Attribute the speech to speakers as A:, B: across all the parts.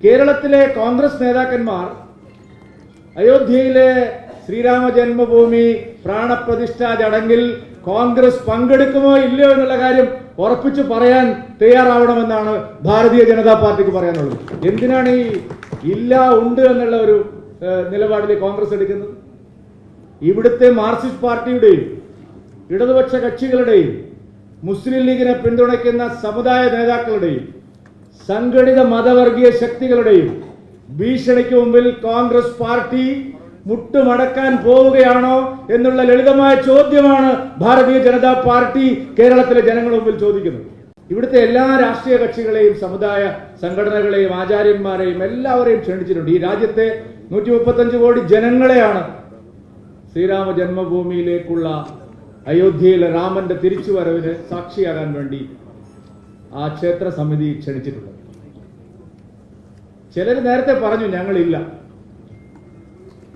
A: കേരളത്തിലെ കോൺഗ്രസ് നേതാക്കന്മാർ അയോധ്യയിലെ ശ്രീരാമ ജന്മഭൂമി പ്രാണപ്രതിഷ്ഠാ ചടങ്ങിൽ കോൺഗ്രസ് പങ്കെടുക്കുമോ ഇല്ലയോ എന്നുള്ള കാര്യം ഉറപ്പിച്ചു പറയാൻ തയ്യാറാവണമെന്നാണ് ഭാരതീയ ജനതാ പാർട്ടിക്ക് പറയാനുള്ളത്. എന്തിനാണ് ഈ ഇല്ല ഉണ്ട് എന്നുള്ള ഒരു നിലപാടിൽ കോൺഗ്രസ് എടുക്കുന്നത്? ഇവിടുത്തെ മാർക്സിസ്റ്റ് പാർട്ടിയുടെയും ഇടതുപക്ഷ കക്ഷികളുടെയും മുസ്ലിം ലീഗിനെ പിന്തുണയ്ക്കുന്ന സമുദായ നേതാക്കളുടെയും സംഘടിത മതവർഗീയ ശക്തികളുടെയും ഭീഷണിക്ക് മുമ്പിൽ കോൺഗ്രസ് പാർട്ടി മുട്ടുമടക്കാൻ പോവുകയാണോ എന്നുള്ള ലളിതമായ ചോദ്യമാണ് ഭാരതീയ ജനതാ പാർട്ടി കേരളത്തിലെ ജനങ്ങളുടെ മുമ്പിൽ ചോദിക്കുന്നത്. ഇവിടുത്തെ എല്ലാ രാഷ്ട്രീയ കക്ഷികളെയും സമുദായ സംഘടനകളെയും ആചാര്യന്മാരെയും എല്ലാവരെയും ക്ഷണിച്ചിട്ടുണ്ട്. ഈ രാജ്യത്തെ നൂറ്റി മുപ്പത്തഞ്ച് കോടി ജനങ്ങളെയാണ് ശ്രീരാമ ജന്മഭൂമിയിലേക്കുള്ള അയോധ്യയിലെ രാമന്റെ തിരിച്ചുവരവിന് സാക്ഷിയാകാൻ വേണ്ടി ആ ക്ഷേത്ര സമിതി ക്ഷണിച്ചിട്ടുള്ളത് ചിലർ നേരത്തെ പറഞ്ഞു ഞങ്ങളില്ല.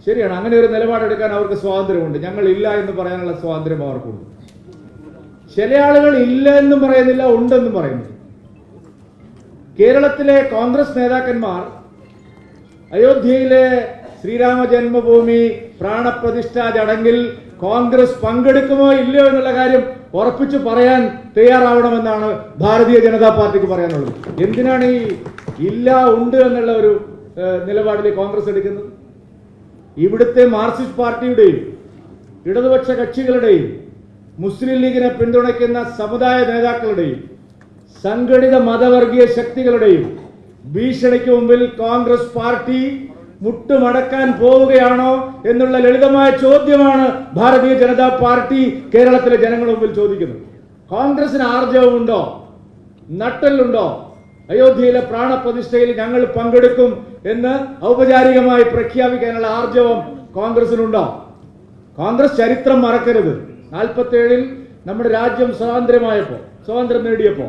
A: ശരിയാണ് അങ്ങനെ ഒരു നിലപാടെടുക്കാൻ അവർക്ക് സ്വാതന്ത്ര്യമുണ്ട്. ഞങ്ങൾ ഇല്ല എന്ന് പറയാനുള്ള സ്വാതന്ത്ര്യം അവർക്കുണ്ട്. ചില ആളുകൾ ഇല്ല എന്നും പറയുന്നില്ല ഉണ്ടെന്നും പറയുന്നു കേരളത്തിലെ കോൺഗ്രസ് നേതാക്കന്മാർ അയോധ്യയിലെ ശ്രീരാമ ജന്മഭൂമി പ്രാണപ്രതിഷ്ഠാ ചടങ്ങിൽ കോൺഗ്രസ് പങ്കെടുക്കുമോ ഇല്ലയോ എന്നുള്ള കാര്യം ഉറപ്പിച്ചു പറയാൻ തയ്യാറാവണമെന്നാണ് ഭാരതീയ ജനതാ പാർട്ടിക്ക് പറയാനുള്ളത്. എന്തിനാണ് ഈ ഇല്ല ഉണ്ട് എന്നുള്ള ഒരു നിലപാടിൽ കോൺഗ്രസ് എടുക്കുന്നത്? ഇവിടുത്തെ മാർക്സിസ്റ്റ് പാർട്ടിയുടെയും ഇടതുപക്ഷ കക്ഷികളുടെയും മുസ്ലിം ലീഗിനെ പിന്തുണയ്ക്കുന്ന സമുദായ നേതാക്കളുടെയും സംഘടിത മതവർഗീയ ശക്തികളുടെയും ഭീഷണിക്ക് മുമ്പിൽ കോൺഗ്രസ് പാർട്ടി മുട്ടുമടക്കാൻ പോവുകയാണോ എന്നുള്ള ലളിതമായ ചോദ്യമാണ് ഭാരതീയ ജനതാ പാർട്ടി കേരളത്തിലെ ജനങ്ങളുടെ മുമ്പിൽ ചോദിക്കുന്നത്. കോൺഗ്രസിന് ആർജവമുണ്ടോ? നട്ടലുണ്ടോ അയോധ്യയിലെ പ്രാണപ്രതിഷ്ഠയിൽ ഞങ്ങൾ പങ്കെടുക്കും എന്ന് ഔപചാരികമായി പ്രഖ്യാപിക്കാനുള്ള ആർജവം കോൺഗ്രസിനുണ്ടോ? കോൺഗ്രസ് ചരിത്രം മറക്കരുത്. നാൽപ്പത്തേഴിൽ നമ്മുടെ രാജ്യം സ്വാതന്ത്ര്യമായപ്പോ സ്വാതന്ത്ര്യം നേടിയപ്പോ.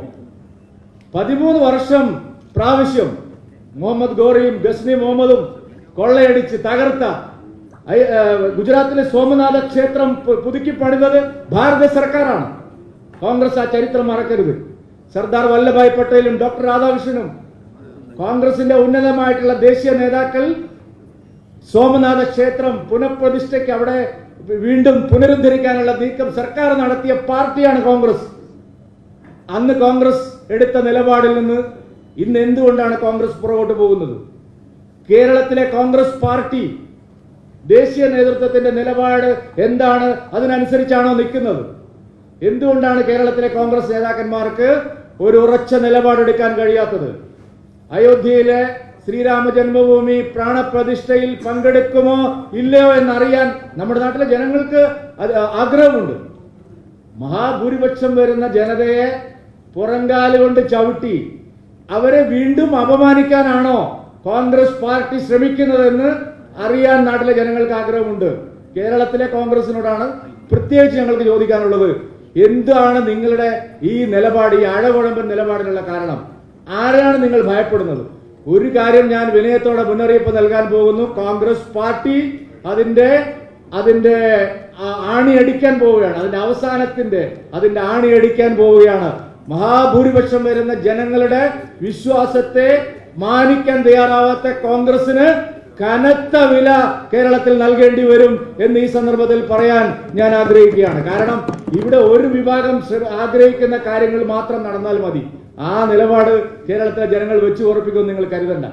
A: പതിമൂന്ന് വർഷം പ്രാവശ്യം മുഹമ്മദ് ഗോറിയും ഗസ്നി മുഹമ്മദും കൊള്ളയടിച്ച് തകർത്ത ഗുജറാത്തിലെ സോമനാഥ ക്ഷേത്രം പുതുക്കി പണിതത് ഭാരത സർക്കാരാണ്. കോൺഗ്രസ് ആ ചരിത്രം മറക്കരുത്. സർദാർ വല്ലഭായ് പട്ടേലും ഡോക്ടർ രാധാകൃഷ്ണനും കോൺഗ്രസിന്റെ ഉന്നതമായിട്ടുള്ള ദേശീയ നേതാക്കൾ സോമനാഥ ക്ഷേത്രം പുനഃപ്രതിഷ്ഠയ്ക്ക് അവിടെ വീണ്ടും പുനരുദ്ധരിക്കാനുള്ള നീക്കം സർക്കാർ നടത്തിയ പാർട്ടിയാണ് കോൺഗ്രസ്. അന്ന് കോൺഗ്രസ് എടുത്ത നിലപാടിൽ നിന്ന് ഇന്ന് എന്തുകൊണ്ടാണ് കോൺഗ്രസ് പുറകോട്ട് പോകുന്നത്? കേരളത്തിലെ കോൺഗ്രസ് പാർട്ടി ദേശീയ നേതൃത്വത്തിന്റെ നിലപാട് എന്താണ്? അതിനനുസരിച്ചാണോ നിൽക്കുന്നത്? എന്തുകൊണ്ടാണ് കേരളത്തിലെ കോൺഗ്രസ് നേതാക്കന്മാർക്ക് ഒരു ഉറച്ച നിലപാടെടുക്കാൻ കഴിയാത്തത്? അയോധ്യയിലെ ശ്രീരാമ ജന്മഭൂമി പ്രാണപ്രതിഷ്ഠയിൽ പങ്കെടുക്കുമോ ഇല്ലയോ എന്നറിയാൻ നമ്മുടെ നാട്ടിലെ ജനങ്ങൾക്ക് ആഗ്രഹമുണ്ട്. മഹാഭൂരിപക്ഷം വരുന്ന ജനതയെ പുറങ്കാലുകൊണ്ട് ചവിട്ടി അവരെ വീണ്ടും അപമാനിക്കാനാണോ കോൺഗ്രസ് പാർട്ടി ശ്രമിക്കുന്നതെന്ന് അറിയാൻ നാട്ടിലെ ജനങ്ങൾക്ക് ആഗ്രഹമുണ്ട്. കേരളത്തിലെ കോൺഗ്രസിനോടാണ് പ്രത്യേകിച്ച് ഞങ്ങൾക്ക് ചോദിക്കാനുള്ളത്. എന്താണ് നിങ്ങളുടെ ഈ നിലപാട് ഈ അഴകുഴമ്പൻ നിലപാടിനുള്ള കാരണം? ആരാണ് നിങ്ങൾ ഭയപ്പെടുന്നത്? ഒരു കാര്യം ഞാൻ വിനയത്തോടെ മുന്നറിയിപ്പ് നൽകാൻ പോകുന്നു. കോൺഗ്രസ് പാർട്ടി അതിന്റെ അതിന്റെ ആണിയടിക്കാൻ പോവുകയാണ്. അതിന്റെ അവസാനത്തിന്റെ അതിന്റെ ആണിയടിക്കാൻ പോവുകയാണ്. മഹാഭൂരിപക്ഷം വരുന്ന ജനങ്ങളുടെ വിശ്വാസത്തെ മാനിക്കാൻ തയ്യാറാവാത്ത കോൺഗ്രസിന് കനത്ത വില കേരളത്തിൽ നൽകേണ്ടി വരും എന്ന് ഈ സന്ദർഭത്തിൽ പറയാൻ ഞാൻ ആഗ്രഹിക്കുകയാണ്. കാരണം ഇവിടെ ഒരു വിഭാഗം ആഗ്രഹിക്കുന്ന കാര്യങ്ങൾ മാത്രം നടന്നാൽ മതി. ആ നിലപാട് കേരളത്തിലെ ജനങ്ങൾ വെച്ചു ഉറപ്പിക്കുമെന്ന് നിങ്ങൾ കരുതണ്ട.